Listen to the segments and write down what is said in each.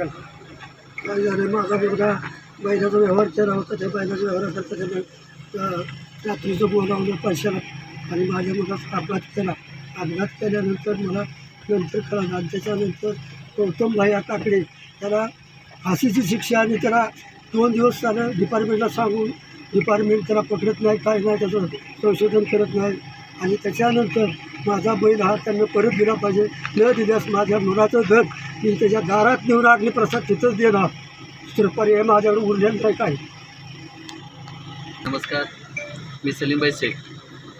सांगाल? काय झालं माझा मुलगा बैलाचा व्यवहार केला होता त्या बैलाचा व्यवहार करता त्यानं रात्रीचं बोलावलं पैशाला. आणि माझ्या मुलाचा अपघात केला. अपघात केल्यानंतर मला नंतर कळालं आणि त्याच्यानंतर गौतम भाई काकडे त्याला फाशीची शिक्षा आणि त्याला दोन दिवस त्यानं डिपार्टमेंटला सांगून डिपार्टमेंट त्याला पकडत नाही काय नाही त्याचं संशोधन करत नाही. आणि त्याच्यानंतर माझा बैल हा त्यांना परत दिला पाहिजे. न दिल्यास माझ्या मुलाचं धन मी त्याच्या दारात नेऊन अग्नी प्रसाद तिथंच देणार. दुसरं हे माझ्यावर उरलेलं नाही काय? नमस्कार. मी सलीमबाई शेख.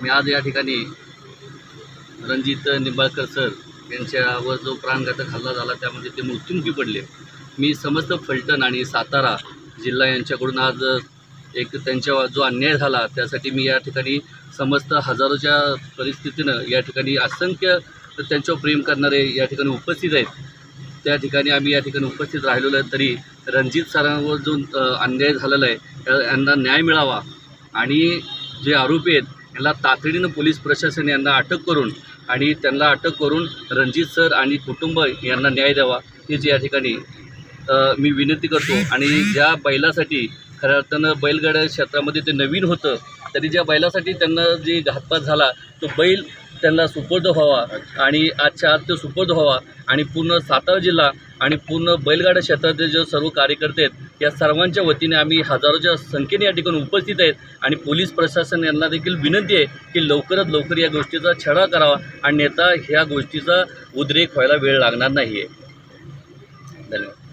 मी आज या ठिकाणी रणजित निंबाळकर सर यांच्यावर जो प्राणघातक हल्ला झाला त्यामध्ये ते मृत्युमुखी पडले. मी समस्त फलटण आणि सातारा जिल्हा यांच्याकडून आज एक त्यांच्या जो अन्याय झाला त्यासाठी मी या ठिकाणी समस्त हजारोच्या परिस्थितीनं या ठिकाणी असंख्य त्यांच्यावर प्रेम करणारे या ठिकाणी उपस्थित आहेत. त्या ठिकाणी आम्ही या ठिकाणी उपस्थित राहिलेलो आहे तरी रणजित सरांवर जो अन्याय झालेला आहे यांना न्याय मिळावा. आणि जे आरोपी आहेत यांना तातडीनं पोलीस प्रशासन यांना अटक करून आणि त्यांना अटक करून रणजित सर आणि कुटुंब यांना न्याय द्यावा हेच या ठिकाणी मी विनंती करतो. आणि ज्या बैलासाठी खऱ्या अर्थानं बैलगाड्या क्षेत्रामध्ये ते नवीन होतं तरी ज्या बैलासाठी त्यांना जे घातपात झाला तो बैल त्यांना सुपूर्द व्हावा आणि आजच्या आज तो सुपूर्द व्हावा आणि पूर्ण सातारा जिल्हा आणि पूर्ण बैलगाडा क्षेत्रातले जे सर्व कार्यकर्ते आहेत या सर्वांच्या वतीने आम्ही हजारोच्या संख्येने या ठिकाणी उपस्थित आहेत आणि पोलीस प्रशासन यांना देखील विनंती आहे की लवकरात लवकर या गोष्टीचा छडा करावा आणि नेता ह्या गोष्टीचा उद्रेक व्हायला वेळ लागणार नाही आहे धन्यवाद